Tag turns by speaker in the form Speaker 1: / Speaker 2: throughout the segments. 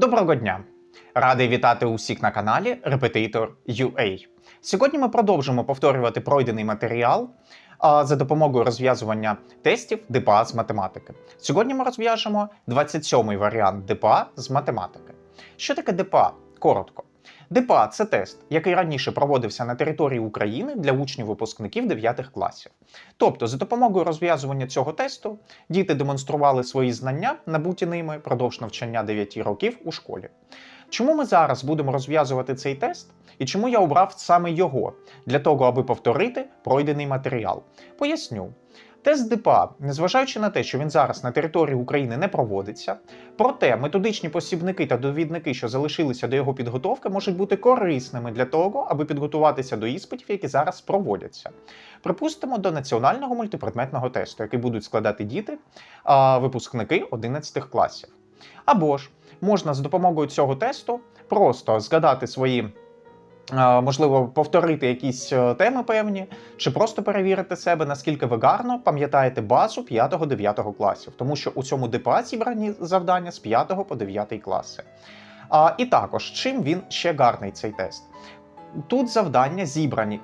Speaker 1: Доброго дня! Радий вітати усіх на каналі Repetitor UA. Сьогодні ми продовжимо повторювати пройдений матеріал а, за допомогою розв'язування тестів ДПА з математики. Сьогодні ми розв'яжемо 27-й варіант ДПА з математики. Що таке ДПА? Коротко. ДПА це тест, який раніше проводився на території України для учнів-випускників 9 класів. Тобто, за допомогою розв'язування цього тесту діти демонстрували свої знання, набуті ними продовж навчання 9 років у школі. Чому ми зараз будемо розв'язувати цей тест і чому я обрав саме його для того, аби повторити пройдений матеріал? Поясню. Тест ДПА, незважаючи на те, що він зараз на території України не проводиться, проте методичні посібники та довідники, що залишилися до його підготовки, можуть бути корисними для того, аби підготуватися до іспитів, які зараз проводяться. Припустимо, до національного мультипредметного тесту, який будуть складати діти, а, випускники 11 класів. Або ж можна з допомогою цього тесту просто згадати свої. Можливо, повторити якісь е, теми певні, чи просто перевірити себе, наскільки ви гарно пам'ятаєте базу 5-9 класів, тому що у цьому ДПА зібрані завдання з 5 по 9 класи. А, і також, чим він ще гарний цей тест? Тут завдання зібрані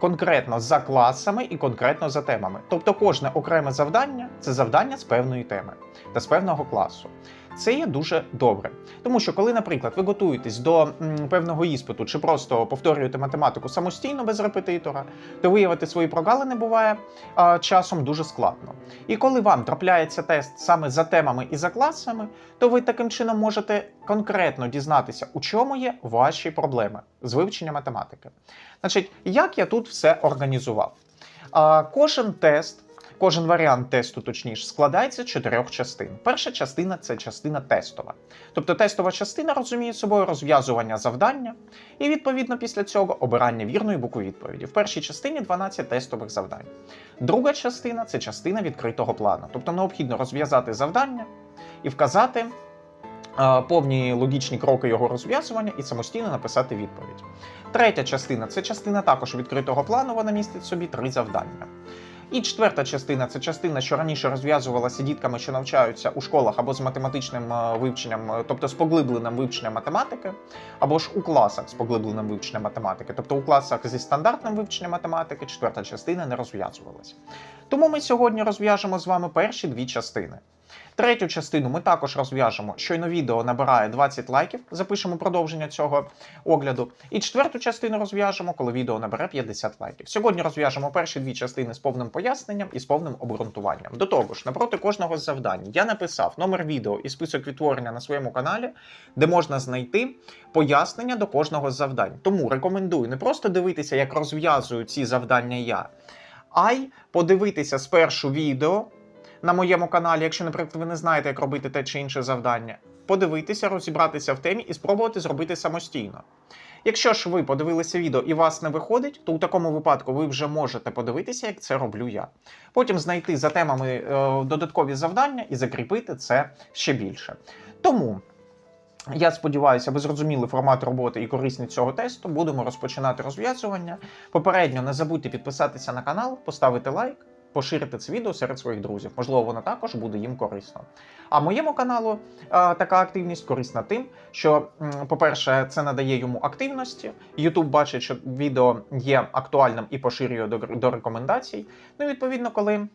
Speaker 1: конкретно за класами і конкретно за темами. Тобто кожне окреме завдання це завдання з певної теми та з певного класу. Це є дуже добре. Тому що, коли, наприклад, ви готуєтесь до м, певного іспиту чи просто повторюєте математику самостійно без репетитора, то виявити свої прогалини буває а, часом дуже складно. І коли вам трапляється тест саме за темами і за класами, то ви таким чином можете конкретно дізнатися, у чому є ваші проблеми з вивчення математики. Значить, як я тут все організував? А, кожен тест. Кожен варіант тесту, точніше, складається з чотирьох частин. Перша частина це частина тестова. Тобто тестова частина розуміє собою розв'язування завдання, і відповідно після цього обирання вірної букви відповіді. В першій частині 12 тестових завдань. Друга частина це частина відкритого плану. Тобто необхідно розв'язати завдання і вказати повні логічні кроки його розв'язування і самостійно написати відповідь. Третя частина це частина також відкритого плану, вона містить собі три завдання. І четверта частина це частина, що раніше розв'язувалася дітками, що навчаються у школах або з математичним е, вивченням, е, тобто з поглибленим вивченням математики, або ж у класах з поглибленим вивченням математики. Тобто у класах зі стандартним вивченням математики четверта частина не розв'язувалася. Тому ми сьогодні розв'яжемо з вами перші дві частини. Третю частину ми також розв'яжемо. Щойно відео набирає 20 лайків, запишемо продовження цього огляду. І четверту частину розв'яжемо, коли відео набере 50 лайків. Сьогодні розв'яжемо перші дві частини з повним поясненням і з повним обґрунтуванням. До того ж, напроти кожного з завдань я написав номер відео і список відтворення на своєму каналі, де можна знайти пояснення до кожного з завдань. Тому рекомендую не просто дивитися, як розв'язую ці завдання я, а й подивитися спершу відео на моєму каналі, якщо, наприклад, ви не знаєте, як робити те чи інше завдання, подивитися, розібратися в темі і спробувати зробити самостійно. Якщо ж ви подивилися відео і вас не виходить, то у такому випадку ви вже можете подивитися, як це роблю я. Потім знайти за темами е, додаткові завдання і закріпити це ще більше. Тому. Я сподіваюся, ви зрозуміли формат роботи і корисність цього тесту. Будемо розпочинати розв'язування. Попередньо не забудьте підписатися на канал, поставити лайк, поширити це відео серед своїх друзів. Можливо, воно також буде їм корисно. А моєму каналу е, така активність корисна тим, що, по-перше, це надає йому активності. YouTube бачить, що відео є актуальним і поширює до, до рекомендацій. Ну, відповідно, коли а,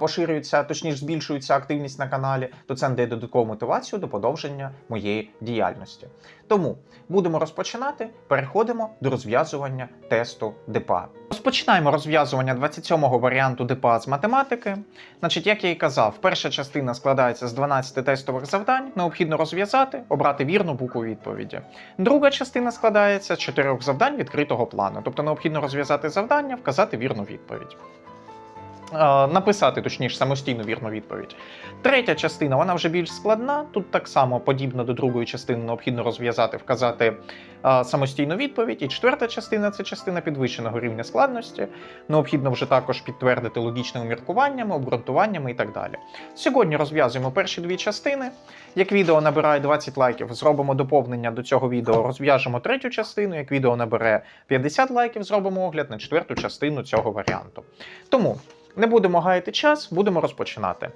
Speaker 1: поширюється, точніше збільшується активність на каналі, то це надає додаткову мотивацію до подовження моєї діяльності. Тому будемо розпочинати. Переходимо до розв'язування тесту ДПА. Розпочинаємо розв'язування 27-го варіанту ДПА з математики. Значить, як я і казав, перша частина складається з 12 тестових завдань. Необхідно розв'язати, обрати вірну букву відповіді. Друга частина складається з чотирьох завдань відкритого плану, тобто необхідно розв'язати завдання, вказати вірну відповідь. Е, Написати точніше самостійну вірну відповідь. Третя частина вона вже більш складна. Тут так само подібно до другої частини необхідно розв'язати, вказати е, самостійну відповідь. І четверта частина це частина підвищеного рівня складності. Необхідно вже також підтвердити логічними міркуваннями, обґрунтуваннями і так далі. Сьогодні розв'язуємо перші дві частини. Як відео набирає 20 лайків, зробимо доповнення до цього відео, розв'яжемо третю частину. Як відео набере 50 лайків, зробимо огляд на четверту частину цього варіанту. Тому не будемо гаяти час, будемо розпочинати.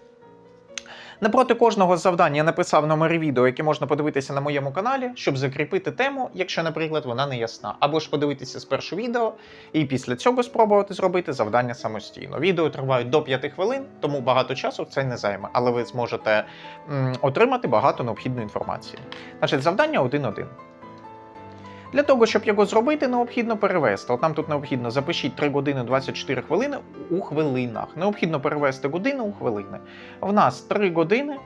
Speaker 1: Напроти кожного з завдань я написав номери відео, які можна подивитися на моєму каналі, щоб закріпити тему, якщо, наприклад, вона не ясна. Або ж подивитися спершу відео і після цього спробувати зробити завдання самостійно. Відео тривають до 5 хвилин, тому багато часу це не займе, але ви зможете м, отримати багато необхідної інформації. Значить, завдання 1.1. Для того, щоб його зробити, необхідно перевести. От нам тут необхідно запишіть 3 години 24 хвилини у хвилинах. Необхідно перевести годину у хвилини. В нас 3 години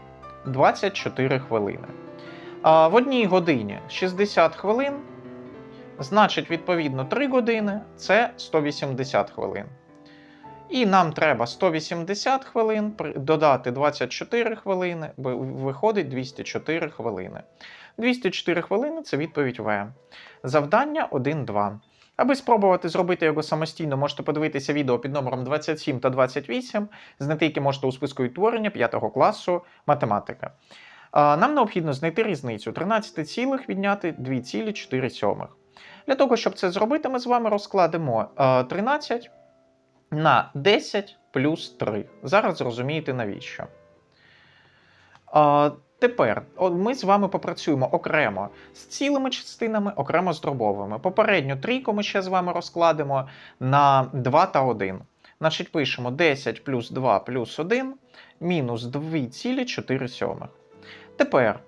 Speaker 1: 24 хвилини. А в одній годині 60 хвилин. Значить, відповідно, 3 години це 180 хвилин. І нам треба 180 хвилин додати 24 хвилини, виходить 204 хвилини. 204 хвилини це відповідь В. Завдання 1-2. Аби спробувати зробити його самостійно, можете подивитися відео під номером 27 та 28, знайти які можете у списку відтворення 5 класу математика. Нам необхідно знайти різницю 13 цілих відняти 2,4. Для того, щоб це зробити, ми з вами розкладемо 13 на 10 плюс 3. Зараз зрозумієте навіщо. Тепер ми з вами попрацюємо окремо з цілими частинами, окремо з дробовими. Попередню трійку ми ще з вами розкладемо на 2 та 1. Значить, пишемо 10 плюс 2 плюс 1 мінус 2,4 сьомих. Тепер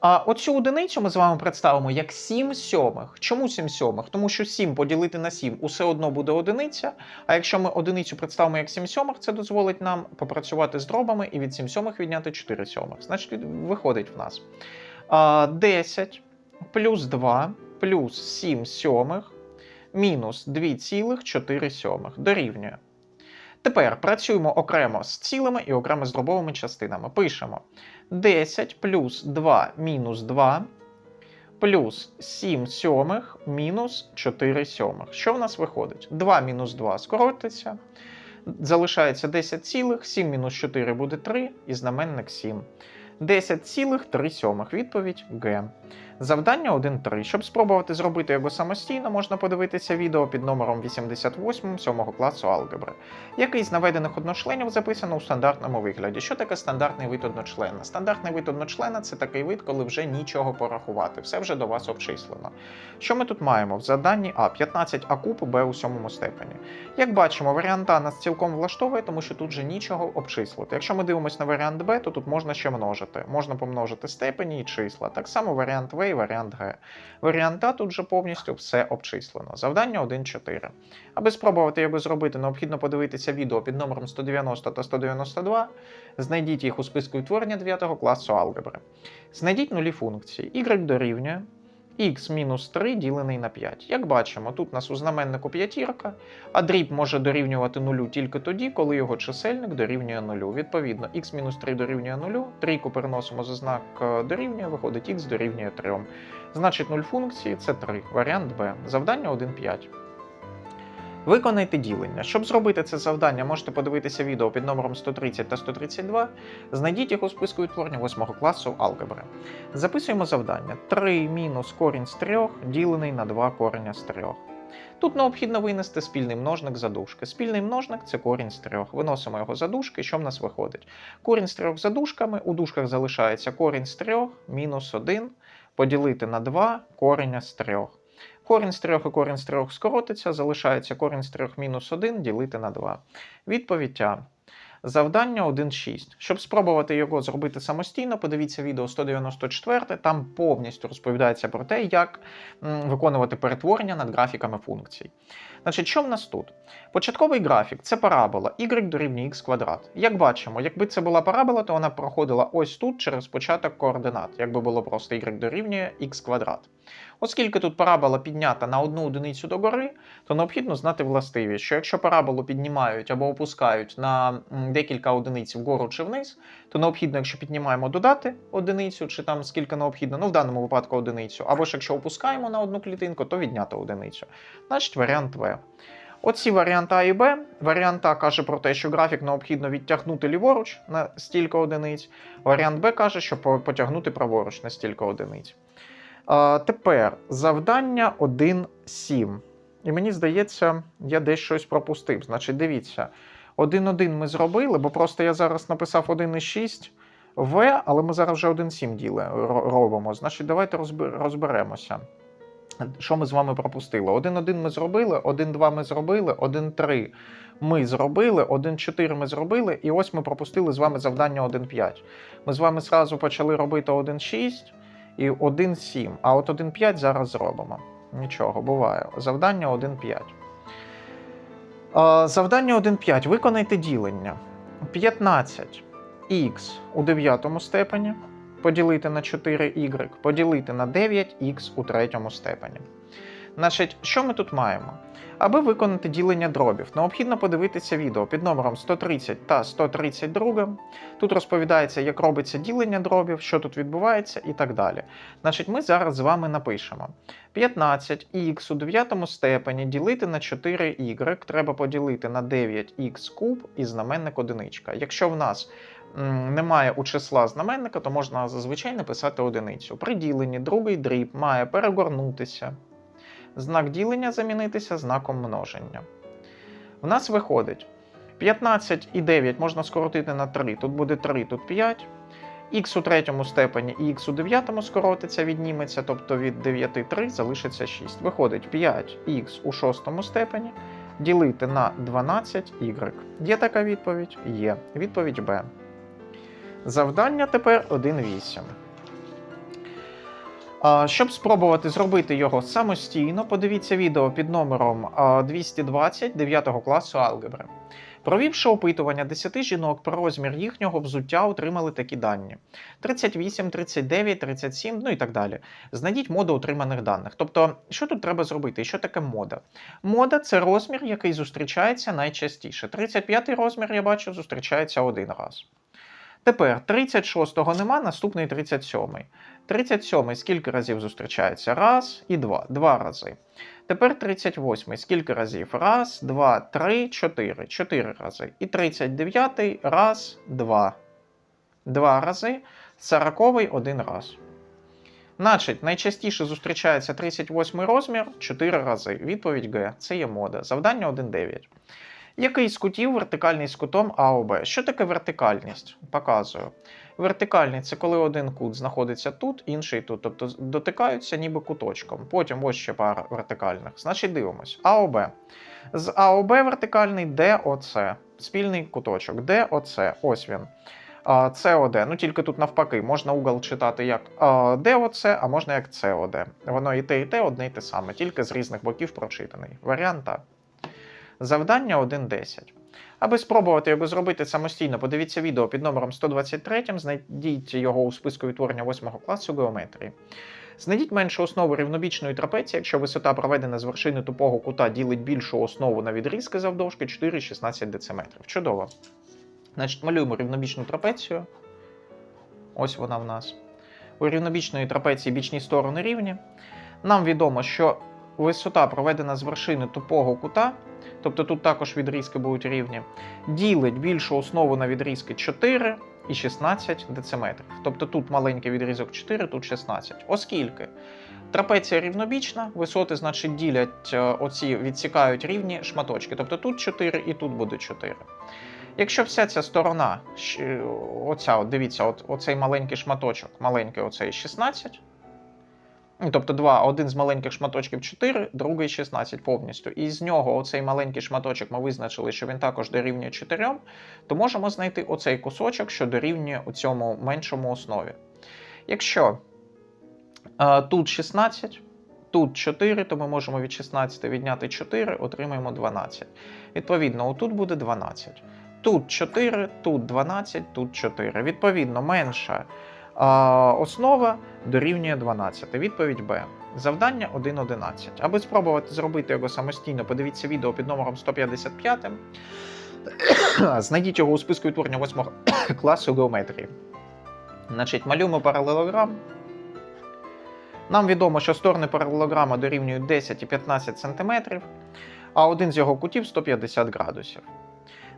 Speaker 1: а оцю одиницю ми з вами представимо як 7 сьомих. Чому 7 сьомих? Тому що 7 поділити на 7 усе одно буде одиниця. А якщо ми одиницю представимо як 7 сьомих, це дозволить нам попрацювати з дробами і від 7 сьомих відняти 4 сьомих. Значить, виходить в нас а, 10 плюс 2 плюс 7 сьомих мінус 2,4 сьомих дорівнює. Тепер працюємо окремо з цілими і окремо з дробовими частинами. Пишемо 10 плюс 2 мінус 2 плюс 7 сьомих мінус 4 сьомих. Що в нас виходить? 2 мінус 2 скоротиться. Залишається 10 цілих, 7 мінус 4 буде 3 і знаменник 7. 10 цілих 3 сьомих. Відповідь Г. Завдання 1.3. Щоб спробувати зробити його самостійно, можна подивитися відео під номером 88 7 класу алгебри. Який з наведених одночленів записано у стандартному вигляді. Що таке стандартний вид одночлена? Стандартний вид одночлена це такий вид, коли вже нічого порахувати, все вже до вас обчислено. Що ми тут маємо? В заданні А 15 а куб Б у сьомому степені. Як бачимо, варіант А нас цілком влаштовує, тому що тут же нічого обчислити. Якщо ми дивимося на варіант Б, то тут можна ще множити. Можна помножити степені і числа. Так само варіант В і варіант Г. Варіант А тут же повністю все обчислено. Завдання 1.4. Аби спробувати його зробити, необхідно подивитися відео під номером 190 та 192. Знайдіть їх у списку утворення 9 класу алгебри. Знайдіть нулі функції. y дорівнює x мінус 3 ділений на 5. Як бачимо, тут у нас у знаменнику п'ятірка, а дріб може дорівнювати нулю тільки тоді, коли його чисельник дорівнює нулю. Відповідно, x мінус 3 дорівнює нулю, трійку переносимо за знак е, дорівнює, виходить x дорівнює 3. Значить, нуль функції це 3. Варіант Б. Завдання 1.5. Виконайте ділення. Щоб зробити це завдання, можете подивитися відео під номером 130 та 132. Знайдіть їх у списку відтворення 8 класу алгебри. Записуємо завдання. 3 мінус корінь з 3 ділений на 2 кореня з 3. Тут необхідно винести спільний множник за дужки. Спільний множник це корінь з 3. Виносимо його за дужки, що в нас виходить? Корінь з 3 за дужками, у дужках залишається корінь з 3 мінус 1 поділити на 2 кореня з 3. Корінь з 3 і корінь з 3 скоротиться, залишається корінь з 3 мінус 1 ділити на 2. Відповідь А. Завдання 1.6. Щоб спробувати його зробити самостійно, подивіться відео 194, там повністю розповідається про те, як виконувати перетворення над графіками функцій. Значить, що в нас тут? Початковий графік це парабола y дорівнює x квадрат. Як бачимо, якби це була парабола, то вона проходила ось тут через початок координат, якби було просто y дорівнює x квадрат. Оскільки тут парабола піднята на одну одиницю догори, то необхідно знати властивість, що якщо параболу піднімають або опускають на декілька одиниць вгору чи вниз, то необхідно, якщо піднімаємо, додати одиницю, чи там скільки необхідно, ну в даному випадку одиницю, або ж якщо опускаємо на одну клітинку, то відняти одиницю. Значить, варіант В. Оці варіант А і Б. Варіант А каже про те, що графік необхідно відтягнути ліворуч на стільки одиниць. Варіант Б каже, що потягнути праворуч на стільки одиниць. А, тепер завдання 1.7. І мені здається, я десь щось пропустив. Значить, дивіться, 1.1 ми зробили, бо просто я зараз написав 1.6 В, але ми зараз вже 1,7 діле робимо. Значить, давайте розберемося. Що ми з вами пропустили? 1-1 ми зробили, 1-2 ми зробили, 1-3 ми зробили, 1-4 ми зробили, і ось ми пропустили з вами завдання 1-5. Ми з вами зразу почали робити 1-6 і 1-7, а от 1-5 зараз зробимо. Нічого, буває. Завдання 1-5. Завдання 1.5. Виконайте ділення. 15х у 9 степені поділити на 4y, поділити на 9х у третьому степені. Значить, що ми тут маємо? Аби виконати ділення дробів, необхідно подивитися відео під номером 130 та 132. Тут розповідається, як робиться ділення дробів, що тут відбувається і так далі. Значить, ми зараз з вами напишемо. 15х у 9 степені ділити на 4y треба поділити на 9х куб і знаменник одиничка. Якщо в нас немає у числа знаменника, то можна зазвичай написати одиницю. При діленні другий дріб має перегорнутися. Знак ділення замінитися знаком множення. В нас виходить 15 і 9 можна скоротити на 3. Тут буде 3, тут 5. Х у третьому степені і х у дев'ятому скоротиться, відніметься, тобто від 9 3 залишиться 6. Виходить 5х у шостому степені ділити на 12y. Є така відповідь? Є. Відповідь Б. Завдання тепер 1,8. Щоб спробувати зробити його самостійно, подивіться відео під номером 220 9 класу алгебри. Провівши опитування 10 жінок про розмір їхнього взуття, отримали такі дані: 38, 39, 37, ну і так далі. Знайдіть моду отриманих даних. Тобто, що тут треба зробити? Що таке мода? Мода це розмір, який зустрічається найчастіше. 35 розмір, я бачу, зустрічається один раз. Тепер 36-го нема, наступний 37-й. 37-й скільки разів зустрічається? Раз і два. Два рази. Тепер 38-й скільки разів? Раз, два, три, чотири. Чотири рази. І 39-й раз, два. Два рази. 40-й один раз. Значить, найчастіше зустрічається 38 розмір 4 рази. Відповідь Г. Це є мода. Завдання 1.9. Який з кутів вертикальний з кутом АОБ? Що таке вертикальність? Показую. Вертикальний це коли один кут знаходиться тут, інший тут, тобто дотикаються ніби куточком. Потім ось ще пара вертикальних. Значить, дивимось. АОБ. З АОБ вертикальний ДОЦ. Спільний куточок. ДОЦ. Ось він. СОД. Ну тільки тут навпаки, можна угол читати як ДОЦ, а можна як СОД. Воно і те, і те одне і те саме, тільки з різних боків прочитаний. Варіант А. Завдання 1.10. Аби спробувати його зробити самостійно, подивіться відео під номером 123, знайдіть його у списку відтворення 8 класу геометрії. Знайдіть меншу основу рівнобічної трапеції, якщо висота проведена з вершини тупого кута ділить більшу основу на відрізки завдовжки 4,16 дециметрів. Чудово. Значить, малюємо рівнобічну трапецію. Ось вона в нас. У рівнобічної трапеції бічні сторони рівні. Нам відомо, що висота проведена з вершини тупого кута, тобто тут також відрізки будуть рівні, ділить більшу основу на відрізки 4 і 16 дециметрів. Тобто тут маленький відрізок 4, тут 16. Оскільки трапеція рівнобічна, висоти, значить, ділять е, оці, відсікають рівні шматочки. Тобто тут 4 і тут буде 4. Якщо вся ця сторона, оця, от дивіться, от, оцей маленький шматочок, маленький оцей 16, Ну, Тобто два, один з маленьких шматочків 4, другий 16 повністю. І з нього оцей маленький шматочок ми визначили, що він також дорівнює 4, то можемо знайти оцей кусочок, що дорівнює у цьому меншому основі. Якщо е, тут 16, тут 4, то ми можемо від 16 відняти 4, отримаємо 12. Відповідно, отут буде 12. Тут 4, тут 12, тут 4. Відповідно, менша а, основа дорівнює 12. Відповідь Б. Завдання 1.11. Аби спробувати зробити його самостійно, подивіться відео під номером 155. Знайдіть його у списку відтворення 8 класу геометрії. Значить, малюємо паралелограм. Нам відомо, що сторони паралелограма дорівнюють 10 і 15 см, а один з його кутів 150 градусів.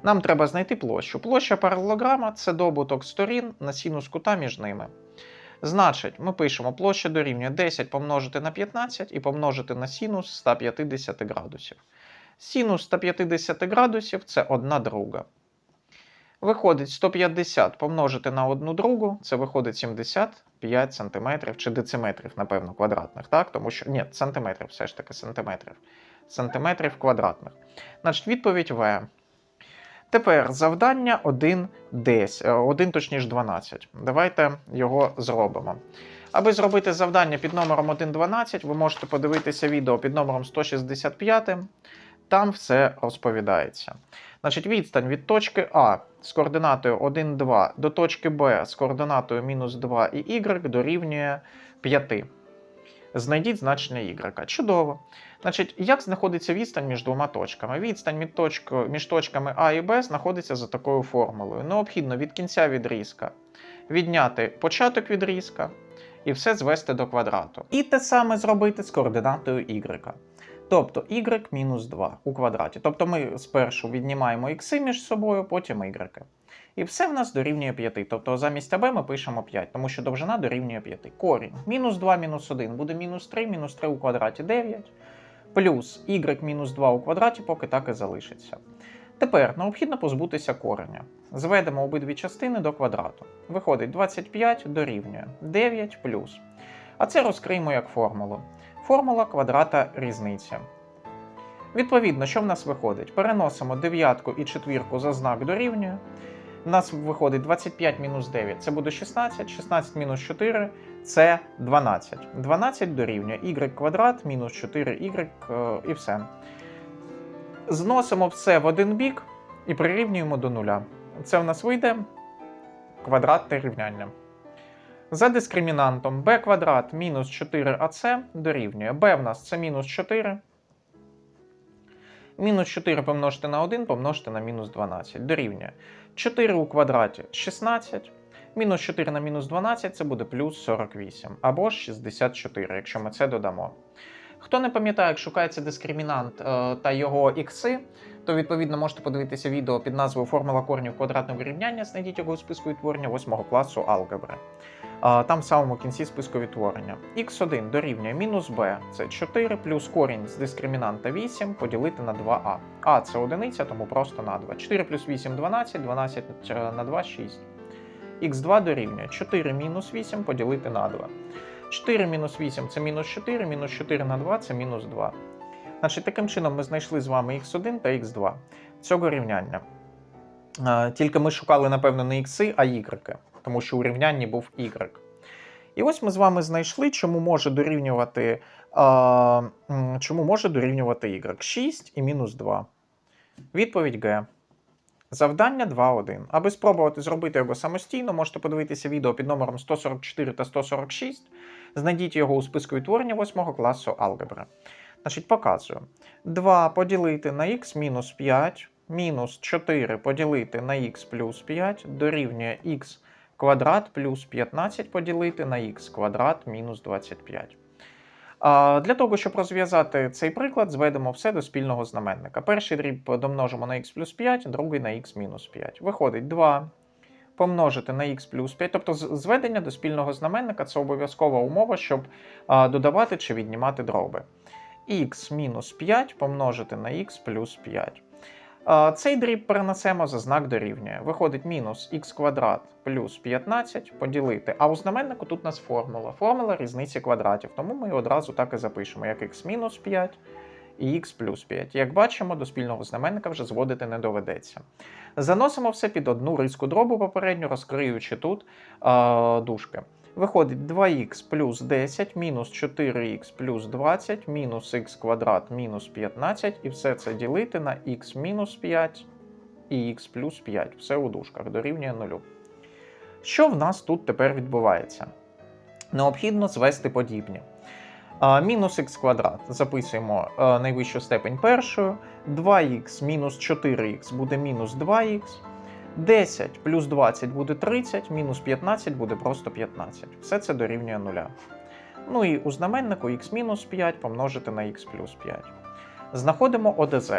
Speaker 1: Нам треба знайти площу. Площа паралелограма це добуток сторін на синус кута між ними. Значить, ми пишемо площа дорівнює 10 помножити на 15 і помножити на синус 150 градусів. Синус 150 градусів це 1 друга. Виходить 150 помножити на одну другу, це виходить 75 сантиметрів чи дециметрів, напевно, квадратних, так? Тому що ні, сантиметрів, все ж таки, сантиметрів. Сантиметрів квадратних. Значить, відповідь В. Тепер завдання 1, 10, 1 точніше 12. Давайте його зробимо. Аби зробити завдання під номером 1.12, ви можете подивитися відео під номером 165. Там все розповідається. Значить, відстань від точки А з координатою 1, 2 до точки Б з координатою мінус 2 і y дорівнює 5. Знайдіть значення y. Чудово. Значить, як знаходиться відстань між двома точками? Відстань між, точкою, між точками А і Б знаходиться за такою формулою. Необхідно від кінця відрізка відняти початок відрізка і все звести до квадрату. І те саме зробити з координатою y. Тобто y мінус 2 у квадраті. Тобто ми спершу віднімаємо ікси між собою, потім y. І все в нас дорівнює 5. Тобто замість АБ ми пишемо 5, тому що довжина дорівнює 5. Корінь. Мінус 2 мінус 1 буде мінус 3, мінус 3 у квадраті 9. Плюс y мінус 2 у квадраті поки так і залишиться. Тепер необхідно позбутися кореня. Зведемо обидві частини до квадрату. Виходить 25 дорівнює 9 плюс. А це розкриємо як формулу. Формула квадрата різниці. Відповідно, що в нас виходить? Переносимо дев'ятку і четвірку за знак дорівнює. У нас виходить 25 мінус 9, це буде 16, 16 мінус 4 це 12. 12 дорівнює y квадрат мінус 4y е, і все. Зносимо все в один бік і прирівнюємо до нуля. Це в нас вийде квадратне рівняння. За дискримінантом b квадрат мінус 4ac дорівнює b в нас це мінус 4. Мінус 4 помножити на 1 помножити на мінус 12 дорівнює 4 у квадраті 16. Мінус 4 на мінус 12 це буде плюс 48 або ж 64, якщо ми це додамо. Хто не пам'ятає, як шукається дискримінант е, та його ікси, то відповідно можете подивитися відео під назвою Формула корнів квадратного вирівняння, Знайдіть його у списку відтворення 8 класу алгебри. Там в самому кінці списку відтворення. х1 дорівнює мінус b, це 4, плюс корінь з дискримінанта 8 поділити на 2а. А це одиниця, тому просто на 2. 4 плюс 8 12, 12 на 2 6. х2 дорівнює 4 мінус 8 поділити на 2. 4 мінус 8 це мінус 4, мінус 4 на 2 це мінус 2. Значить, таким чином ми знайшли з вами x1 та x2 цього рівняння. Тільки ми шукали, напевно, не ікси, а y, тому що у рівнянні був y. І ось ми з вами знайшли, чому може дорівнювати е, чому може дорівнювати y. 6 і мінус 2. Відповідь Г. Завдання 2.1. Аби спробувати зробити його самостійно, можете подивитися відео під номером 144 та 146. Знайдіть його у списку відтворення 8 класу алгебри. Значить, показую. 2 поділити на х мінус 5, мінус 4 поділити на х плюс 5 дорівнює х квадрат плюс 15 поділити на х квадрат мінус 25. Для того, щоб розв'язати цей приклад, зведемо все до спільного знаменника. Перший дріб домножимо на х плюс 5, другий на х мінус 5. Виходить 2 помножити на х плюс 5. Тобто зведення до спільного знаменника це обов'язкова умова, щоб додавати чи віднімати дроби. х мінус 5 помножити на х плюс 5. Цей дріб перенесемо за знак дорівнює. Виходить мінус х квадрат плюс 15 поділити. А у знаменнику тут у нас формула. Формула різниці квадратів. Тому ми одразу так і запишемо, як х мінус 5 і х плюс 5. Як бачимо, до спільного знаменника вже зводити не доведеться. Заносимо все під одну риску дробу попередньо, розкриючи тут е, дужки. Виходить 2х плюс 10 мінус 4х плюс 20 мінус х квадрат мінус 15, і все це ділити на х мінус 5 і х плюс 5. Все у дужках дорівнює 0. Що в нас тут тепер відбувається? Необхідно звести подібні. Мінус х квадрат. Записуємо найвищу степень першою. 2х мінус 4х буде мінус 2х. 10 плюс 20 буде 30, мінус 15 буде просто 15. Все це дорівнює 0. Ну і у знаменнику х мінус 5 помножити на х плюс 5. Знаходимо ОДЗ.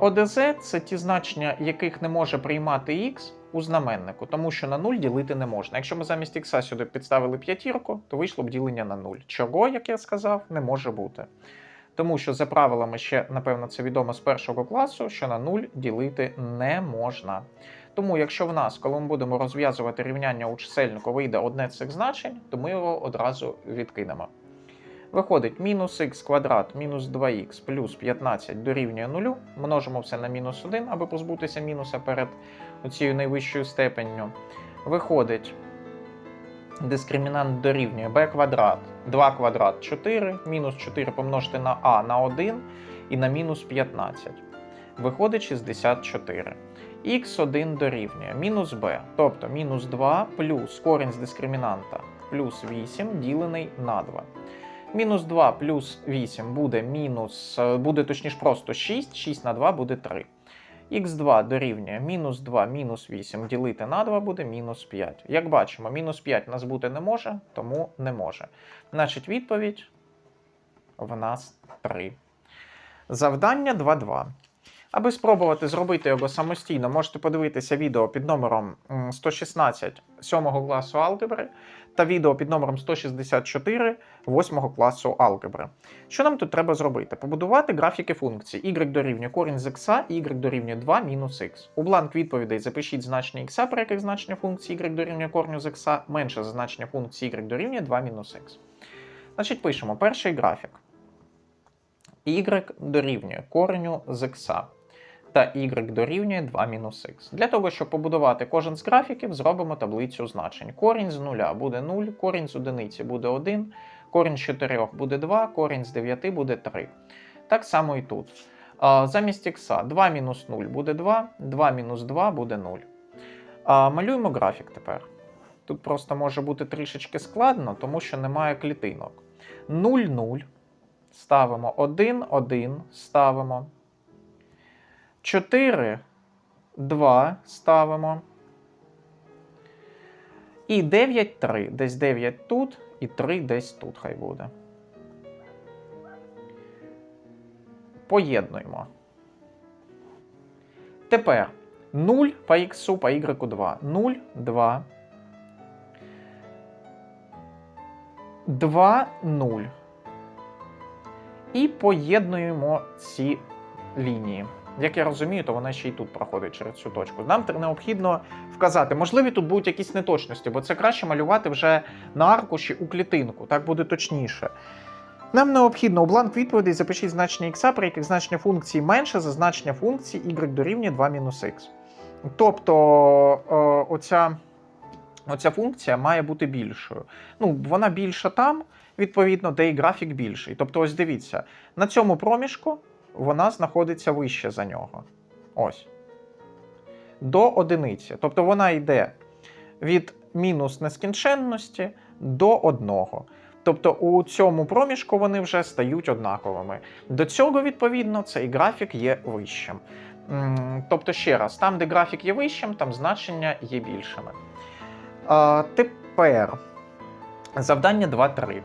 Speaker 1: ОДЗ це ті значення, яких не може приймати х у знаменнику, тому що на 0 ділити не можна. Якщо ми замість х сюди підставили п'ятірку, то вийшло б ділення на 0. Чого, як я сказав, не може бути. Тому що за правилами ще, напевно, це відомо з першого класу, що на 0 ділити не можна. Тому, якщо в нас, коли ми будемо розв'язувати рівняння у чисельнику, вийде одне з цих значень, то ми його одразу відкинемо. Виходить, мінус х квадрат мінус 2х плюс 15 дорівнює 0. Множимо все на мінус 1, аби позбутися мінуса перед цією найвищою степенню. Виходить, дискримінант дорівнює b квадрат, 2 квадрат 4, мінус 4 помножити на а на 1 і на мінус 15. Виходить 64. х1 дорівнює мінус b, тобто мінус 2 плюс корінь з дискримінанта плюс 8 ділений на 2. Мінус 2 плюс 8 буде мінус, е, буде точніше просто 6, 6 на 2 буде 3. Х2 дорівнює мінус 2 мінус 8 ділити на 2 буде мінус 5. Як бачимо, мінус 5 у нас бути не може, тому не може. Значить, відповідь в нас 3. Завдання 2.2. Аби спробувати зробити його самостійно, можете подивитися відео під номером 116 7 класу алгебри та відео під номером 164 8 класу алгебри. Що нам тут треба зробити? Побудувати графіки функцій y дорівнює корінь з x y дорівнює 2 мінус x. У бланк відповідей запишіть значення x, при яких значення функції y дорівнює корню з x, менше за значення функції y дорівнює 2 мінус x. Значить, пишемо перший графік. y дорівнює кореню з x та y дорівнює 2 мінус х. Для того, щоб побудувати кожен з графіків, зробимо таблицю значень. Корінь з 0 буде 0, корінь з одиниці буде 1, корінь з 4 буде 2, корінь з 9 буде 3. Так само і тут. Замість х 2 мінус 0 буде 2, 2 мінус 2 буде 0. Малюємо графік тепер. Тут просто може бути трішечки складно, тому що немає клітинок. 0, 0. Ставимо 1, 1, ставимо. 4, 2 ставимо. І 9, 3. Десь 9 тут, і 3 десь тут хай буде. Поєднуємо. Тепер 0 по х по y 2. 0, 2. 2, 0. І поєднуємо ці лінії. Як я розумію, то вона ще й тут проходить через цю точку. Нам необхідно вказати, можливі тут будуть якісь неточності, бо це краще малювати вже на аркуші у клітинку, так буде точніше. Нам необхідно у бланк відповідей запишіть значення х, при яких значення функції менше за значення функції y дорівнює 2 мінус х. Тобто е, оця, оця функція має бути більшою. Ну, вона більша там, відповідно, де і графік більший. Тобто, ось дивіться, на цьому проміжку вона знаходиться вище за нього. Ось. До одиниці. Тобто вона йде від мінус нескінченності до одного. Тобто у цьому проміжку вони вже стають однаковими. До цього, відповідно, цей графік є вищим. Тобто, ще раз, там, де графік є вищим, там значення є більшими. А, тепер завдання 2.3.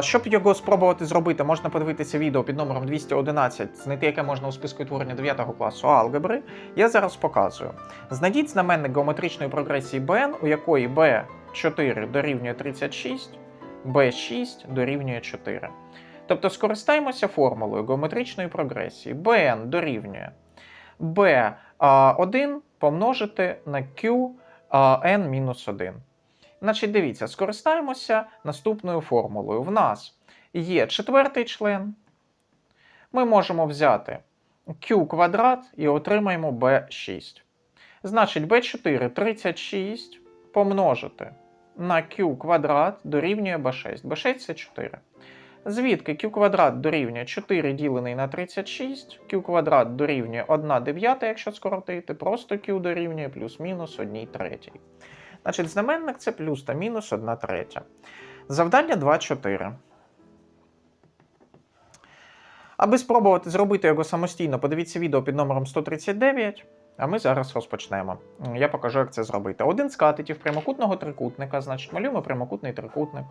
Speaker 1: Щоб його спробувати зробити, можна подивитися відео під номером 211, знайти яке можна у списку утворення 9 класу алгебри. Я зараз показую. Знайдіть знаменник геометричної прогресії bn, у якої b4 дорівнює 36, b6 дорівнює 4. Тобто скористаємося формулою геометричної прогресії. bn дорівнює b1 помножити на q n-1. Значить, дивіться, скористаємося наступною формулою. В нас є четвертий член. Ми можемо взяти q квадрат і отримаємо b6. Значить, b4 36 помножити на q квадрат дорівнює b6. b6 це 4. Звідки q квадрат дорівнює 4 ділений на 36, q квадрат дорівнює 1 дев'ята, якщо скоротити, просто q дорівнює плюс-мінус 1 третій. Значить, знаменник це плюс та мінус 1 третя. Завдання 2.4. Аби спробувати зробити його самостійно, подивіться відео під номером 139, а ми зараз розпочнемо. Я покажу, як це зробити. Один з катетів прямокутного трикутника, значить, малюємо прямокутний трикутник,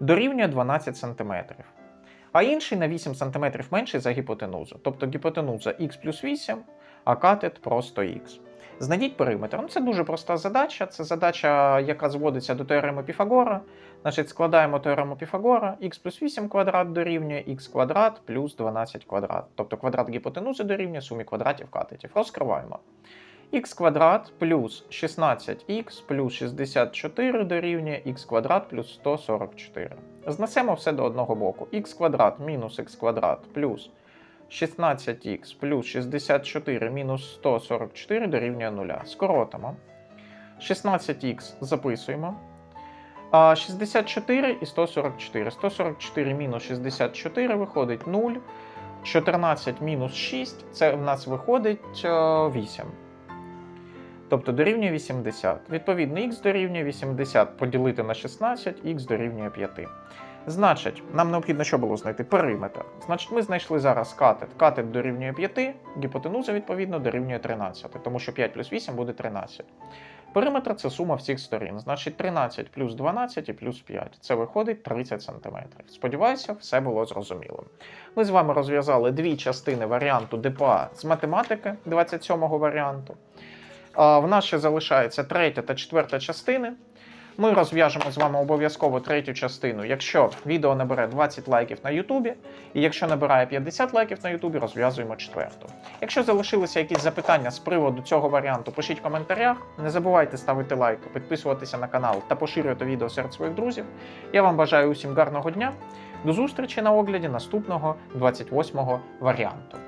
Speaker 1: дорівнює 12 см. А інший на 8 см менший за гіпотенузу. Тобто гіпотенуза х плюс 8, а катет просто х. Знайдіть периметр. Ну, це дуже проста задача. Це задача, яка зводиться до теореми Піфагора. Значить, складаємо теорему Піфагора, х плюс 8 квадрат дорівнює х квадрат плюс 12 квадрат. Тобто квадрат гіпотенузи дорівнює сумі квадратів катетів. Розкриваємо. х квадрат плюс 16х плюс 64 дорівнює х квадрат плюс 144. Знесемо все до одного боку. х квадрат мінус х квадрат плюс 16х плюс 64 мінус 144 дорівнює 0. Скоротимо. 16х записуємо. 64 і 144. 144 мінус 64 виходить 0. 14 мінус 6 це в нас виходить е, 8. Тобто дорівнює 80. Відповідно, х дорівнює 80 поділити на 16, х дорівнює 5. Значить, нам необхідно що було знайти? Периметр. Значить, ми знайшли зараз катет. Катет дорівнює 5, гіпотенуза, відповідно, дорівнює 13, тому що 5 плюс 8 буде 13. Периметр це сума всіх сторін. Значить, 13 плюс 12 і плюс 5. Це виходить 30 см. Сподіваюся, все було зрозуміло. Ми з вами розв'язали дві частини варіанту ДПА з математики 27-го варіанту. В нас ще залишається третя та четверта частини. Ми розв'яжемо з вами обов'язково третю частину, якщо відео набере 20 лайків на Ютубі, і якщо набирає 50 лайків на Ютубі, розв'язуємо четверту. Якщо залишилися якісь запитання з приводу цього варіанту, пишіть в коментарях. Не забувайте ставити лайк, підписуватися на канал та поширювати відео серед своїх друзів. Я вам бажаю усім гарного дня. До зустрічі на огляді наступного 28-го варіанту.